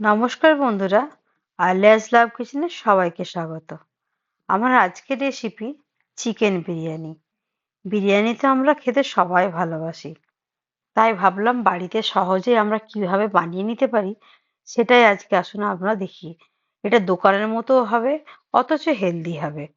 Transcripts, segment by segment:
নমস্কার বন্ধুরা, আলিয়াস লাভ কিচেনে সবাইকে স্বাগত। আমার আজকের রেসিপি চিকেন বিরিয়ানি। বিরিয়ানি তো আমরা খেতে সবাই ভালোবাসি। তাই ভাবলাম বাড়িতে সহজেই আমরা কীভাবে বানিয়ে নিতে পারি, সেটাই আজকে আসুন আমরা দেখি। এটা দোকানের মতো হবে, অথচ হেলদি হবে।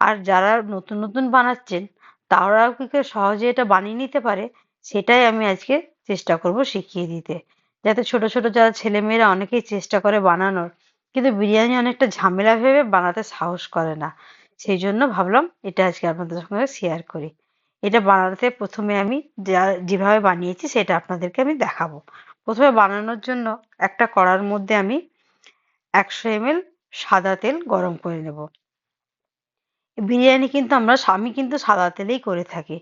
আর যারা নতুন নতুন বানাচ্ছেন, তারাও কি সহজে এটা বানিয়ে নিতে পারে, সেটাই আমি আজকে চেষ্টা করব শিখিয়ে দিতে। যাতে ছোট ছোট যারা ছেলেমেয়েরা অনেকেই চেষ্টা করে বানানোর। কিন্তু বিরিয়ানি অনেকটা ঝামেলা ভেবে বানাতে সাহস করে না। সেই জন্য ভাবলাম এটা আজকে আপনাদের সঙ্গে শেয়ার করি। এটা বানাতে প্রথমে আমি যা, যেভাবে বানিয়েছি সেটা আপনাদেরকে আমি দেখাবো। প্রথমে বানানোর জন্য একটা কড়ার মধ্যে আমি একশো এমএল সাদা তেল গরম করে নেব। বিরিয়ানি কিন্তু আমরা, আমি কিন্তু সাদা তেলেই করে থাকি।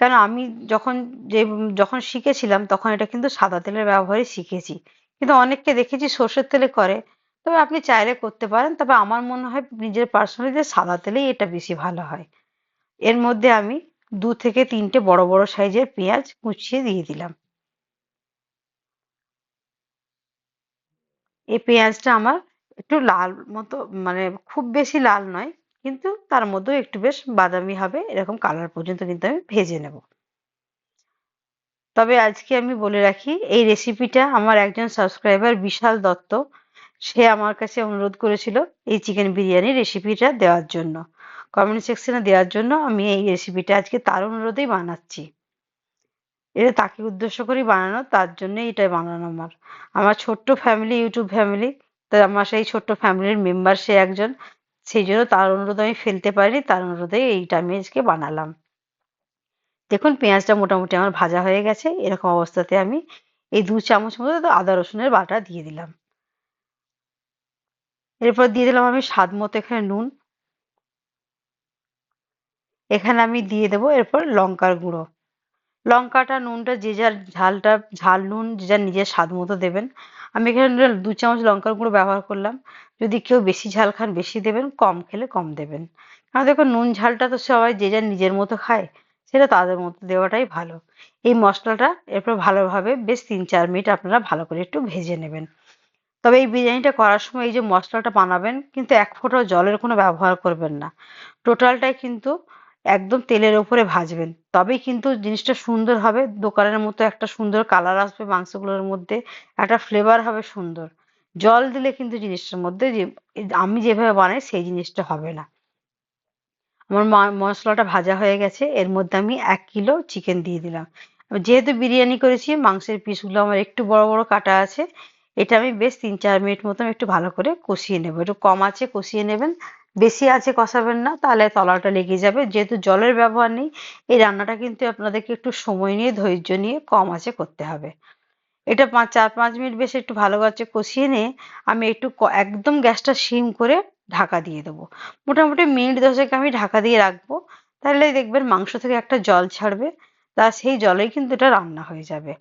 কারণ আমি যখন যে, যখন শিখেছিলাম, তখন এটা কিন্তু সাদা তেলের ব্যবহারই শিখেছি। কিন্তু অনেককে দেখেছি সর্ষের তেলে করে। তবে আপনি চাইলে করতে পারেন, তবে আমার মনে হয় নিজের পার্সোনালি যে সাদা তেলেই এটা বেশি ভালো হয়। এর মধ্যে আমি দু থেকে তিনটে বড় বড় সাইজের পেঁয়াজ কুচিয়ে দিয়ে দিলাম। এই পেঁয়াজটা আমার একটু লাল মতো মানে খুব বেশি লাল নয় কিন্তু তার মধ্যেও একটু বেশ বাদামি হবে, এরকম কালার পর্যন্ত কিন্তু আমি ভেজে নেব। তবে আজকে আমি বলে রাখি, এই রেসিপিটা আমার একজন সাবস্ক্রাইবার বিশাল দত্ত, সে আমার কাছে অনুরোধ করেছিল এই চিকেন বিরিয়ানি রেসিপিটা দেওয়ার জন্য। কমেন্ট সেকশনে দেওয়ার জন্য আমি এই রেসিপিটা আজকে তার অনুরোধেই বানাচ্ছি। এটা তাকে উদ্দেশ্য করেই বানানো, তার জন্যই এটা বানানো আমার। আমার ছোট্ট ফ্যামিলি ইউটিউব ফ্যামিলি তো আমার সেই ছোট্ট ফ্যামিলির মেম্বার সে একজন। সেই জন্য তার অনুরোধ আমি ফেলতে পারিনি, তার অনুরোধে এইটা আমি আজকে বানালাম। দেখুন, পেঁয়াজটা মোটামুটি আমার ভাজা হয়ে গেছে, এরকম অবস্থাতে আমি এই দু চামচ মতো আদা, রসুনের বাটা দিয়ে দিলাম। এরপর দিয়ে দিলাম আমি স্বাদ মতো এখানে নুন। এখানে আমি দিয়ে দেবো এরপর লঙ্কার গুঁড়ো। লঙ্কাটা, নুনটা, যে যার ঝালটা, ঝাল, নুন, যে যার নিজের স্বাদ মতো দেবেন। আমি এখানে দু চামচ লঙ্কার গুঁড়ো ব্যবহার করলাম। যদি কেউ বেশি ঝাল খান, বেশি দেবেন, কম খেলে কম দেবেন। কারণ দেখো, নুন ঝালটা তো সবাই যে যার নিজের মতো খায়, সেটা তাদের মতো দেওয়াটাই ভালো। এই মশলাটা এরপর ভালোভাবে বেশ তিন চার মিনিট আপনারা ভালো করে একটু ভেজে নেবেন। তবে এই বিরিয়ানিটা করার সময় এই যে মশলাটা বানাবেন, কিন্তু এক ফোঁটাও জলের কোনো ব্যবহার করবেন না। টোটালটাই কিন্তু একদম তেলের ওপরে ভাজবেন। তবেই কিন্তু জিনিসটা সুন্দর হবে। দোকানের মতো একটা সুন্দর কালার আসবে, মাংসগুলোর মধ্যে। একটা ফ্লেভার হবে সুন্দর। জল দিলে কিন্তু জিনিসটার মধ্যে যে, আমি যেভাবে বানাই সেই জিনিসটা হবে না। আমার মশলাটা ভাজা হয়ে গেছে। এর মধ্যে আমি এক কিলো চিকেন দিয়ে দিলাম। যেহেতু বিরিয়ানি করেছি, মাংসের পিসগুলো আমার একটু বড় বড় কাটা আছে। এটা আমি বেশ তিন, চার মিনিট মতন একটু ভালো করে কষিয়ে নেব। একটু কম আছে কষিয়ে নেবেন। বেশি আছে কষাবেন না, তাহলে তলাটা লেগে যাবে। যেহেতু জলের ব্যবহার নেই, এই রান্নাটা কিন্তু আপনাদেরকে একটু সময় নিয়ে, ধৈর্য নিয়ে কম আছে করতে হবে। এটা পাঁচ, চার, পাঁচ মিনিট বেশ একটু ভালো আছে কষিয়ে নিয়ে আমি একটু একদম গ্যাসটা সিম করে ঢাকা দিয়ে দেবো। মোটামুটি মিনিট দশেক আমি ঢাকা দিয়ে রাখব। তাহলে দেখবেন মাংস থেকে একটা জল ছাড়বে, তা সেই জলেই কিন্তু এটা রান্না হয়ে যাবে।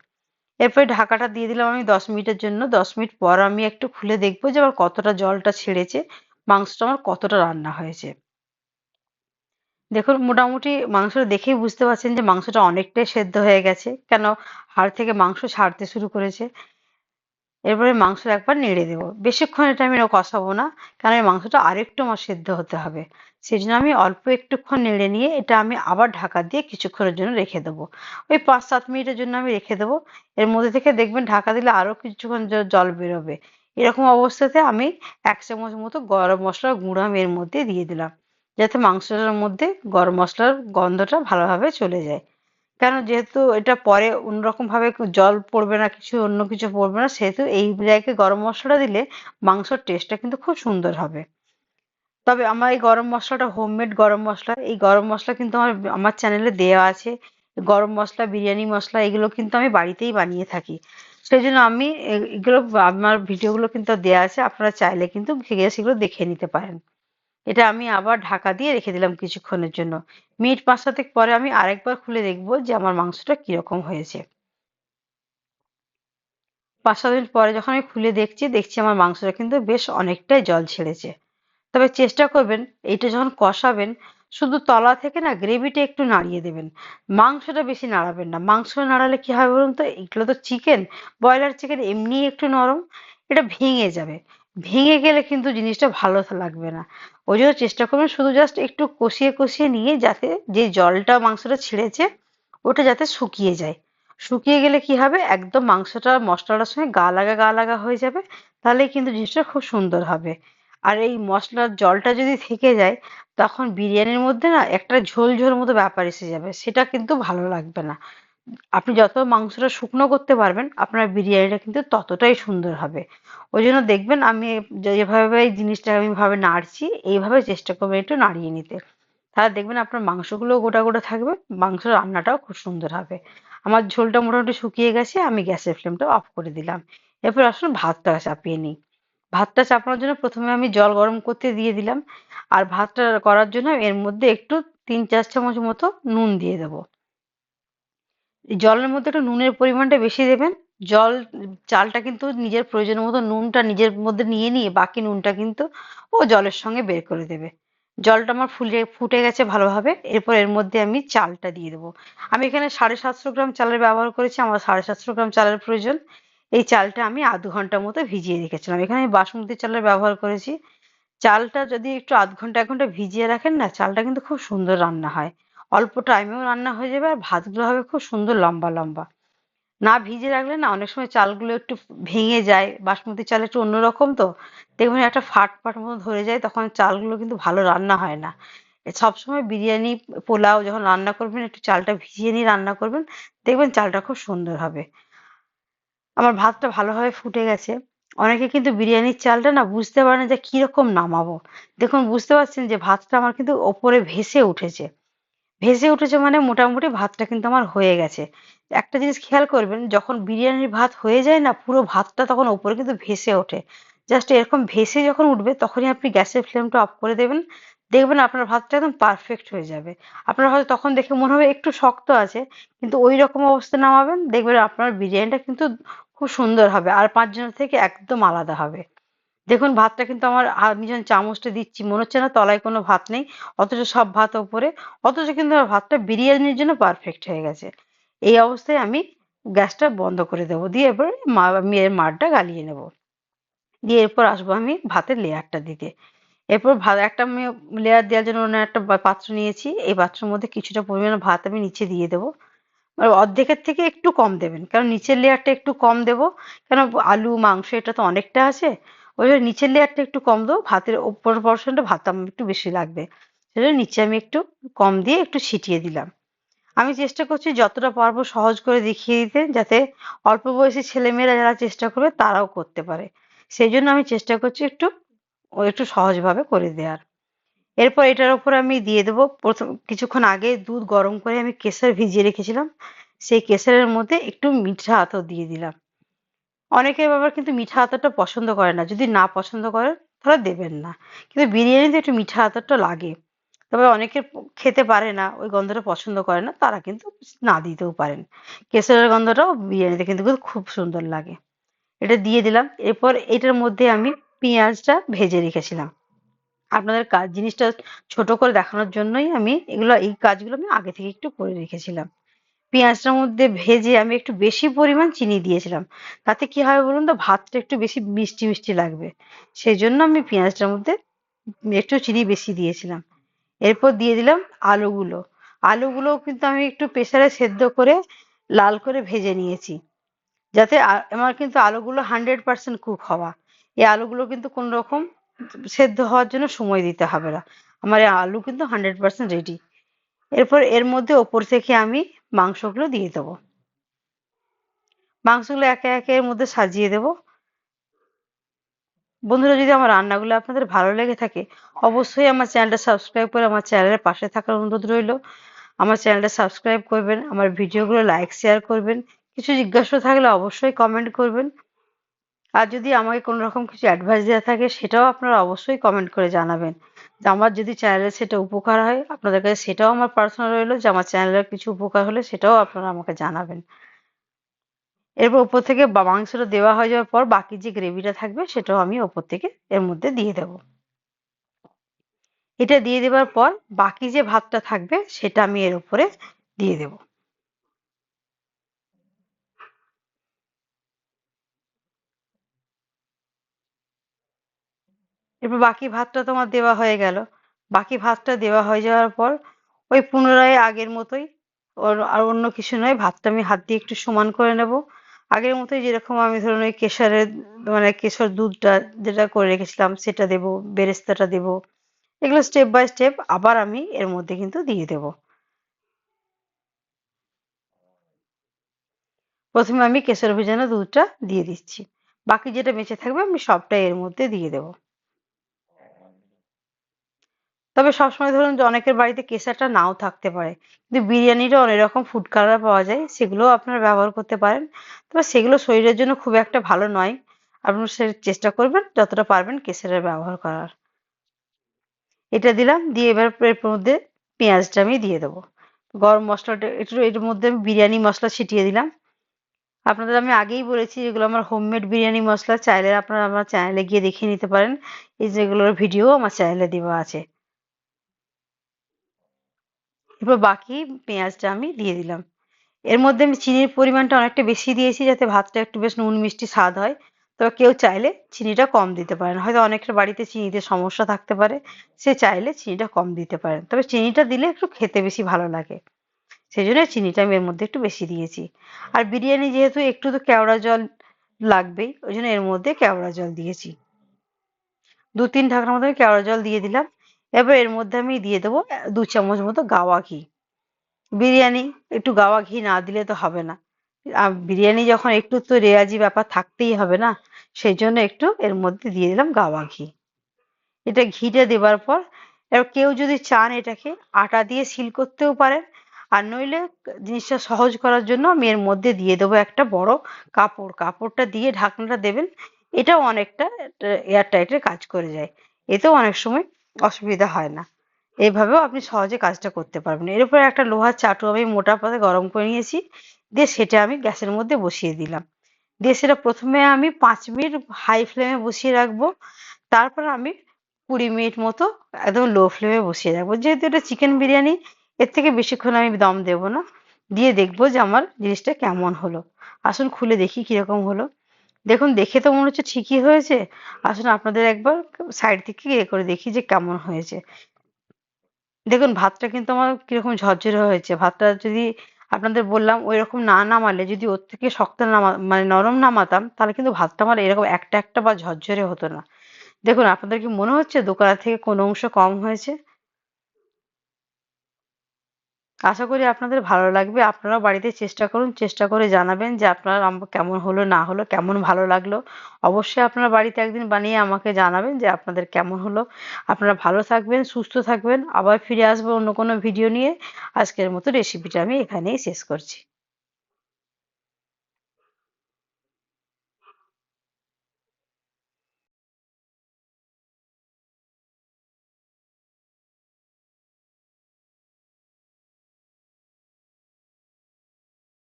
এরপরে ঢাকাটা দিয়ে দিলাম আমি দশ মিনিটের জন্য। দশ মিনিট পর আমি একটু খুলে দেখব যে আবার কতটা জলটা ছেড়েছে। মাংসটা আমার কতটা রান্না হয়েছে। দেখুন, মোটামুটি মাংসটা দেখেই বুঝতে পারছেন যে মাংসটা অনেকটাই সেদ্ধ হয়ে গেছে। কেন? হাড় থেকে মাংস ছাড়তে শুরু করেছে। এরপরে মাংস একবার নেড়ে দেবো। বেশিক্ষণ এটা আমি কষাবো না কারণ এই মাংসটা আরেকটু আমার সেদ্ধ হতে হবে। সেই জন্য আমি অল্প একটুক্ষণ নেড়ে নিয়ে এটা আমি আবার ঢাকা দিয়ে কিছুক্ষণের জন্য রেখে দেবো। ওই পাঁচ সাত মিনিটের জন্য আমি রেখে দেবো। এর মধ্যে থেকে দেখবেন ঢাকা দিলে আরও কিছুক্ষণ জল বেরোবে। এরকম অবস্থাতে আমি এক চামচ মতো গরম মশলার গুঁড়ো আমি এর মধ্যে দিয়ে দিলাম, যাতে মাংসটার মধ্যে গরম মশলার গন্ধটা ভালোভাবে চলে যায়। কেন যেহেতু এটা পরে অন্যরকম ভাবে জল পড়বে না, কিছু অন্য কিছু পড়বে না, সেহেতু এই জায়গায় গরম মশলাটা দিলে মাংসর টেস্টটা কিন্তু খুব সুন্দর হবে। তবে আমার এই গরম মশলাটা হোমমেড গরম মশলা, এই গরম মশলা কিন্তু আমার আমার চ্যানেলে দেওয়া আছে। গরম মশলা, বিরিয়ানি মশলা, এগুলো কিন্তু আমি বাড়িতেই বানিয়ে থাকি। সেই জন্য আমি এগুলো, আমার ভিডিওগুলো কিন্তু দেওয়া আছে, আপনারা চাইলে কিন্তু সেগুলো দেখে নিতে পারেন। এটা আমি আবার ঢাকা দিয়ে রেখে দিলাম কিছুক্ষণের জন্য। মিনিট পাঁচ সাতেক পরে আমি আরেকবার খুলে দেখব যে আমার মাংসটা কীরকম হয়েছে। পাঁচ সাত মিনিট পরে যখন আমি খুলে দেখছি দেখছি আমার মাংসটা কিন্তু বেশ অনেকটাই জল ছেড়েছে। তবে চেষ্টা করবেন, এইটা যখন কষাবেন শুধু তলা থেকে না, গ্রেভিটা একটু নাড়িয়ে দেবেন। মাংসটা বেশি নাড়াবেন না। মাংস নাড়ালে কি হয় বলুন তো? এগুলো তো চিকেন ব্রয়লার চিকেন এমনি একটু নরম, এটা ভেঙে যাবে। ভেঙে গেলে কিন্তু জিনিসটা ভালো লাগবে না। ওই জন্য চেষ্টা করবেন শুধু জাস্ট একটু কষিয়ে কষিয়ে নিয়ে যাতে যে জলটা মাংসটা ছেড়েছে, ওটা যাতে শুকিয়ে যায়। শুকিয়ে গেলে কি হবে? একদম মাংসটা মশলাটার সঙ্গে গা লাগা গা লাগা হয়ে যাবে। তাহলে কিন্তু জিনিসটা খুব সুন্দর হবে। আর এই মশলার জলটা যদি থেকে যায়, তখন বিরিয়ানির মধ্যে না একটা ঝোল ঝোল মতো ব্যাপার এসে যাবে। সেটা কিন্তু ভালো লাগবে না। আপনি যত মাংসটা শুকনো করতে পারবেন, আপনার বিরিয়ানিটা কিন্তু ততটাই সুন্দর হবে। ওই জন্য দেখবেন আমি যেভাবে এই জিনিসটা আমি ভাবে নাড়ছি, এইভাবে চেষ্টা করবেন একটু নাড়িয়ে নিতে। তাহলে দেখবেন আপনার মাংসগুলো গোটা গোটা থাকবে মাংস রান্নাটাও খুব সুন্দর হবে। আমার ঝোলটা মোটামুটি শুকিয়ে গেছে, আমি গ্যাসের ফ্লেমটা অফ করে দিলাম। এরপর আসুন ভাতটা চাপিয়ে নিই। ভাতটা চাপানোর জন্য প্রথমে আমি জল গরম করতে দিয়ে দিলাম। আর ভাতটা করার জন্য এর মধ্যে একটু তিন চার চামচ মতো নুন দিয়ে দেবো। জলের মধ্যে একটু নুনের পরিমাণটা বেশি দেবেন। জল, চালটা কিন্তু নিজের প্রয়োজন মতো নুনটা নিজের মধ্যে নিয়ে নিয়ে বাকি নুনটা কিন্তু ও জলের সঙ্গে বের করে দেবে। জলটা আমার ফুলে, ফুটে গেছে ভালোভাবে। এরপর এর মধ্যে আমি চালটা দিয়ে দেবো। আমি এখানে সাড়ে সাতশো গ্রাম চালের ব্যবহার করেছি। আমার সাড়ে সাতশো গ্রাম চালের প্রয়োজন। এই চালটা আমি আধ ঘণ্টার মতো ভিজিয়ে রেখেছিলাম। এখানে আমি বাসমতি চালের ব্যবহার করেছি। চালটা যদি একটু আধ ঘণ্টা, এক ঘণ্টা ভিজিয়ে রাখেন না, চালটা কিন্তু খুব সুন্দর রান্না হয়। অল্প টাইমেও রান্না হয়ে যাবে আর ভাতগুলো হবে খুব সুন্দর লম্বা লম্বা। না ভিজে রাখলে না অনেক সময় চালগুলো একটু ভেঙে যায়, বাসমতি চাল একটু অন্যরকম তো। দেখবেন একটা ফাট ফাট মতো ধরে যায়, তখন চালগুলো কিন্তু ভালো রান্না হয় না। সবসময় বিরিয়ানি, পোলাও যখন রান্না করবেন, একটু চালটা ভিজিয়ে নিয়ে রান্না করবেন, দেখবেন চালটা খুব সুন্দর হবে। আমার ভাতটা ভালোভাবে ফুটে গেছে। অনেকে কিন্তু বিরিয়ানির চালটা না বুঝতে পারে না যে কীরকম নামাবো। দেখুন, বুঝতে পারছেন যে ভাতটা আমার কিন্তু ওপরে ভেসে উঠেছে। ভেসে উঠেছে মানে মোটামুটি ভাতটা কিন্তু আমার হয়ে গেছে। একটা জিনিস খেয়াল করবেন, যখন বিরিয়ানির ভাত হয়ে যায় না, পুরো ভাতটা তখন ওপরে কিন্তু ভেসে ওঠে। জাস্ট এরকম ভেসে যখন উঠবে, তখনই আপনি গ্যাসের ফ্লেমটা অফ করে দেবেন। দেখবেন আপনার ভাতটা একদম পারফেক্ট হয়ে যাবে। আপনার হয়তো তখন দেখে মনে হবে একটু শক্ত আছে, কিন্তু ওই রকম অবস্থা নামাবেন। দেখবেন আপনার বিরিয়ানিটা কিন্তু খুব সুন্দর হবে। আর পাঁচজনের থেকে একদম আলাদা হবে। দেখুন, ভাতটা কিন্তু আমার আমি যখন চামচটা দিচ্ছি, মনে হচ্ছে না তলায় কোনো ভাত নেই, অথচ সব ভাত ওপরে, অথচ কিন্তু আমার ভাতটা বিরিয়ানির জন্য পারফেক্ট হয়ে গেছে। এই অবস্থায় আমি গ্যাসটা বন্ধ করে দেবো। দিয়ে এরপর মেয়ের মারটা গালিয়ে নেব। দিয়ে এরপর আসব আমি ভাতের লেয়ারটা দিতে। এরপর ভাত একটা আমি লেয়ার দেওয়ার জন্য অন্য একটা পাত্র নিয়েছি। এই পাত্রের মধ্যে কিছুটা পরিমাণে ভাত আমি নিচে দিয়ে দেবো। অর্ধেকের থেকে একটু কম দেবেন। কারণ নিচের লেয়ারটা একটু কম দেবো। কেন? আলু, মাংস, এটা তো অনেকটা আছে। ওই জন্য নিচের লেয়ারটা একটু কম দেবো। ভাতের ওপর পর্শনটা ভাত আমার একটু বেশি লাগবে। সেজন্য নিচে আমি একটু কম দিয়ে একটু ছিটিয়ে দিলাম। আমি চেষ্টা করছি যতটা পারব সহজ করে দেখিয়ে দিতে, যাতে অল্প বয়সী ছেলেমেয়েরা যারা চেষ্টা করবে, তারাও করতে পারে। সেই জন্য আমি চেষ্টা করছি একটু একটু সহজভাবে করে দেওয়ার। এরপর এটার উপর আমি দিয়ে দেবো। প্রথম, কিছুক্ষণ আগে দুধ গরম করে আমি কেশর ভিজিয়ে রেখেছিলাম। সেই কেশরের মধ্যে একটু মিঠা আতর দিয়ে দিলাম। অনেকে আবার কিন্তু মিঠা আতরটা পছন্দ করে না। যদি না পছন্দ করেন তাহলে দেবেন না। কিন্তু বিরিয়ানিতে একটু মিঠা আতরটা লাগে। তবে অনেকে খেতে পারে না, ওই গন্ধটা পছন্দ করে না, তারা কিন্তু না দিতেও পারেন। কেশরের গন্ধটাও বিরিয়ানিতে কিন্তু খুব সুন্দর লাগে। এটা দিয়ে দিলাম। এরপর এটার মধ্যে আমি পেঁয়াজটা ভেজে রেখেছিলাম। আপনাদের কাজ জিনিসটা ছোট করে দেখানোর জন্যই আমি এগুলো, এই কাজগুলো আমি আগে থেকে একটু করে রেখেছিলাম। পেঁয়াজটার মধ্যে ভেজে আমি একটু বেশি পরিমাণ চিনি দিয়েছিলাম। তাতে কি হবে বলুন তো, ভাতটা একটু বেশি মিষ্টি মিষ্টি লাগবে। সেই জন্য আমি পেঁয়াজটার মধ্যে একটু চিনি বেশি দিয়েছিলাম। এরপর দিয়ে দিলাম আলুগুলো। আলুগুলো কিন্তু আমি একটু প্রেসারে সেদ্ধ করে লাল করে ভেজে নিয়েছি। যাতে আমার কিন্তু আলুগুলো হান্ড্রেড পার্সেন্ট কুক হওয়া। এই আলুগুলো কিন্তু কোন রকম সেদ্ধ হওয়ার জন্য সময় দিতে হবে না। আমার এই আলু কিন্তু হান্ড্রেড পার্সেন্ট রেডি এরপর এর মধ্যে ওপর থেকে আমি মাংসগুলো দিয়ে দেবো। মাংসগুলো একে একে এর মধ্যে সাজিয়ে দেবো। বন্ধুরা, যদি আমার রান্নাগুলো আপনাদের ভালো লেগে থাকে, অবশ্যই আমার চ্যানেলটা সাবস্ক্রাইব করে আমার চ্যানেলের পাশে থাকার অনুরোধ রইল। আমার চ্যানেলটা সাবস্ক্রাইব করবেন, আমার ভিডিওগুলো লাইক শেয়ার করবেন। কিছু জিজ্ঞাসা থাকলে অবশ্যই কমেন্ট করবেন। আর যদি আমাকে কোনো রকম কিছু অ্যাডভাইস দেওয়া থাকে, সেটাও আপনারা অবশ্যই কমেন্ট করে জানাবেন। আমার যদি চ্যানেলে সেটা উপকার হয়, আপনাদের কাছে সেটাও আমার প্রার্থনা রইল। যে আমার চ্যানেলের কিছু উপকার হলে সেটাও আপনারা আমাকে জানাবেন। এরপর উপর থেকে মাংসটা দেওয়া হয়ে যাওয়ার পর বাকি যে গ্রেভিটা থাকবে, সেটাও আমি ওপর থেকে এর মধ্যে দিয়ে দেব। এটা দিয়ে দেওয়ার পর বাকি যে ভাতটা থাকবে, সেটা আমি এর উপরে দিয়ে দেব। এরপর বাকি ভাতটা তোমার দেওয়া হয়ে গেল। বাকি ভাতটা দেওয়া হয়ে যাওয়ার পর ওই পুনরায় আগের মতোই ওর আর অন্য কিছু নয়, ভাতটা আমি হাত দিয়ে একটু সমান করে নেব। আগের মতোই যেরকম আমি ধরুন ওই কেশরের মানে কেশর দুধটা যেটা করে রেখেছিলাম সেটা দেব, বেরেস্তাটা দেব। এগুলো স্টেপ বাই স্টেপ আবার আমি এর মধ্যে কিন্তু দিয়ে দেব। প্রথমে আমি কেশর ভেজানো দুধটা দিয়ে দিচ্ছি। বাকি যেটা বেঁচে থাকবে আমি সবটাই এর মধ্যে দিয়ে দেব। তবে সবসময় ধরুন যে অনেকের বাড়িতে কেশরটা নাও থাকতে পারে। কিন্তু বিরিয়ানিরও অনেক রকম ফুড কালার পাওয়া যায়, সেগুলোও আপনারা ব্যবহার করতে পারেন। তবে সেগুলো শরীরের জন্য খুব একটা ভালো নয়। আপনারা সে চেষ্টা করবেন যতটা পারবেন কেশরের ব্যবহার করার। এটা দিলাম, দিয়ে এবার এর মধ্যে পেঁয়াজটা আমি দিয়ে দেবো। গরম মশলাটা, একটু এর মধ্যে আমি বিরিয়ানি মশলা ছিটিয়ে দিলাম। আপনাদের আমি আগেই বলেছি যেগুলো আমার হোমমেড বিরিয়ানি মশলা, চাইলে আপনারা আমার চ্যানেলে গিয়ে দেখে নিতে পারেন। এই যেগুলোর ভিডিও আমার চ্যানেলে দেওয়া আছে। এরপর বাকি পেঁয়াজটা আমি দিয়ে দিলাম। এর মধ্যে আমি চিনির পরিমাণটা অনেকটা বেশি দিয়েছি যাতে ভাতটা একটু বেশ নুন মিষ্টি স্বাদ হয়। তবে কেউ চাইলে চিনিটা কম দিতে পারেন। হয়তো অনেকের বাড়িতে চিনিতে সমস্যা থাকতে পারে, সে চাইলে চিনিটা কম দিতে পারেন। তবে চিনিটা দিলে একটু খেতে বেশি ভালো লাগে। সেই জন্য চিনিটা আমি এর মধ্যে একটু বেশি দিয়েছি। আর বিরিয়ানি যেহেতু একটু তো কেওড়া জল লাগবেই, ওই জন্য এর মধ্যে কেওড়া জল দিয়েছি। দু তিন ঢাকনার মতো আমি কেওড়া জল দিয়ে দিলাম। এবার এর মধ্যে আমি দিয়ে দেবো দু চামচ মতো গাওয়া ঘি। বিরিয়ানি, একটু গাওয়া ঘি না দিলে তো হবে না। বিরিয়ানি যখন একটু তো রেয়াজি ব্যাপার থাকতেই হবে না সেই জন্য একটু এর মধ্যে দিয়ে দিলাম গাওয়া ঘি। এটা ঘিটা দেবার পর, এবার কেউ যদি চান এটাকে আটা দিয়ে সিল করতেও পারেন, আর নইলে জিনিসটা সহজ করার জন্য আমি এর মধ্যে দিয়ে দেবো একটা বড় কাপড়। কাপড়টা দিয়ে ঢাকনাটা দেবেন, এটাও অনেকটা এয়ার টাইটের কাজ করে যায়। এতেও অনেক সময় অসুবিধা হয় না। এইভাবেও আপনি সহজে কাজটা করতে পারবেন। এর উপরে একটা লোহার চাটু আমি মোটা পাতে গরম করে নিয়েছি, দিয়ে সেটা আমি গ্যাসের মধ্যে বসিয়ে দিলাম। দিয়ে সেটা প্রথমে আমি পাঁচ মিনিট হাই ফ্লেমে বসিয়ে রাখব। তারপর আমি কুড়ি মিনিট মতো একদম লো ফ্লেমে বসিয়ে রাখব। যেহেতু এটা চিকেন বিরিয়ানি, এর থেকে বেশিক্ষণ আমি দম দেব না। দিয়ে দেখব যে আমার জিনিসটা কেমন হলো। আসুন খুলে দেখি কীরকম হলো। দেখুন, দেখে তো মনে হচ্ছে ঠিকই হয়েছে। আসুন আপনাদের একবার সাইড থেকে ইয়ে করে দেখি যে কেমন হয়েছে। দেখুন, ভাতটা কিন্তু আমার কীরকম ঝরঝরে হয়েছে। ভাতটা যদি আপনাদের বললাম ওই রকম না নামালে, যদি ওর থেকে শক্ত নামা মানে নরম নামাতাম, তাহলে কিন্তু ভাতটা আমার এরকম একটা একটা বা ঝরঝরে হতো না। দেখুন, আপনাদের কি মনে হচ্ছে? দোকানের থেকে কোনো অংশ কম হয়েছে? আশা করি আপনাদের ভালো লাগবে। আপনারাও বাড়িতে চেষ্টা করুন, চেষ্টা করে জানাবেন যে আপনার কেমন হলো, না হলো, কেমন ভালো লাগল। অবশ্যই আপনারা বাড়িতে একদিন বানিয়ে আমাকে জানাবেন যে আপনাদের কেমন হলো। আপনারা ভালো থাকবেন, সুস্থ থাকবেন। আবার ফিরে আসব অন্য কোনো ভিডিও নিয়ে। আজকের মতো রেসিপিটা আমি এখানেই শেষ করছি।